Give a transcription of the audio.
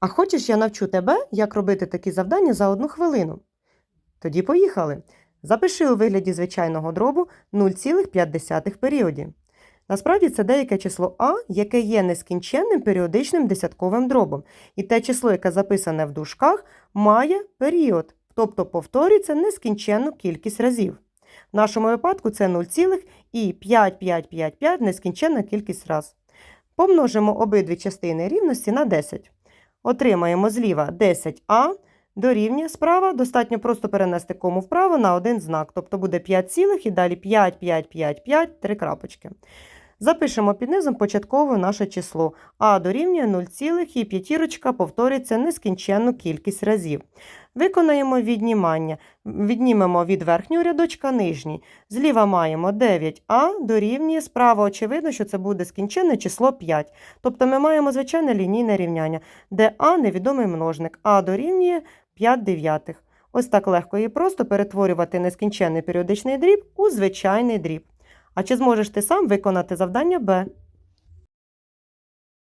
А хочеш, я навчу тебе, як робити такі завдання за одну хвилину? Тоді поїхали. Запиши у вигляді звичайного дробу 0,5 періоді. Насправді це деяке число А, яке є нескінченним періодичним десятковим дробом. І те число, яке записане в дужках, має період, тобто повторюється нескінченну кількість разів. В нашому випадку це 0,5555 нескінченна кількість раз. Помножимо обидві частини рівності на 10. Отримаємо зліва 10а дорівнює справа. Достатньо просто перенести кому вправо на один знак. Тобто буде 5 цілих і далі 5, 5, 5, 5, 3 крапочки. Запишемо під низом початково наше число. А дорівнює 0, і п'ятірочка повторюється нескінченну кількість разів. Виконаємо віднімання. Віднімемо від верхнього рядочка нижній. Зліва маємо 9а дорівнює, справа очевидно, що це буде скінченне число 5. Тобто ми маємо звичайне лінійне рівняння, де а невідомий множник, а дорівнює 5 дев'ятих. Ось так легко і просто перетворювати нескінченний періодичний дріб у звичайний дріб. А чи зможеш ти сам виконати завдання Б?